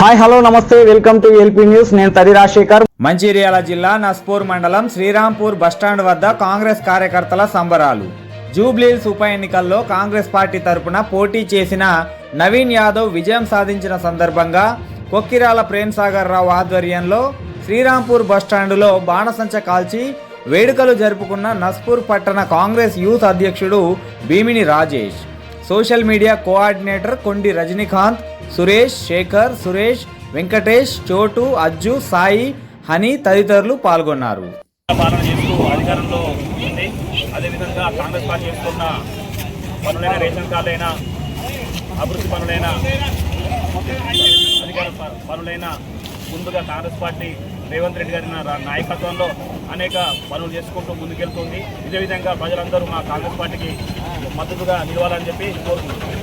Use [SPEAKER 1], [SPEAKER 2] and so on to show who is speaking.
[SPEAKER 1] Hi hello నమస్తే welcome to LP news. నేను తది రాజశేఖర్.
[SPEAKER 2] మంచిర్యాల జిల్లా నస్పూర్ మండలం శ్రీరాంపూర్ బస్టాండ్ వద్ద కాంగ్రెస్ కార్యకర్తల సంబరాలు. జూబ్లీల్స్ ఉప ఎన్నికల్లో కాంగ్రెస్ పార్టీ తరపున పోటీ చేసిన నవీన్ యాదవ్ విజయం సాధించిన సందర్భంగా కొక్కిరాల ప్రేమ్సాగర్ రావు ఆధ్వర్యంలో శ్రీరాంపూర్ బస్టాండులో బాణసంచ కాల్చి వేడుకలు జరుపుకున్న నస్పూర్ పట్టణ కాంగ్రెస్ యూత్ అధ్యక్షుడు Bhimini Rajesh. Social media coordinator Kondi Rajinikanth Suresh Shekhar Suresh Venkatesh చోటు అజ్జు సాయి హనీ తదితరులు పాల్గొన్నారు.
[SPEAKER 3] పాలన చేస్తూ అధికారంలో ఉంది. అదేవిధంగా కాంగ్రెస్ పార్టీ చేస్తున్న పనులైన రేషన్ కార్డులైన అభివృద్ధి పనులైన అధికార పనులైనా పనులైన ముందుగా కాంగ్రెస్ పార్టీ రేవంత్ రెడ్డి గారి నాయకత్వంలో అనేక పనులు చేసుకుంటూ ముందుకెళ్తుంది. ఇదే విధంగా ప్రజలందరూ మా కాంగ్రెస్ పార్టీకి మద్దతుగా నిలవాలని చెప్పి కోరుకుంటున్నాను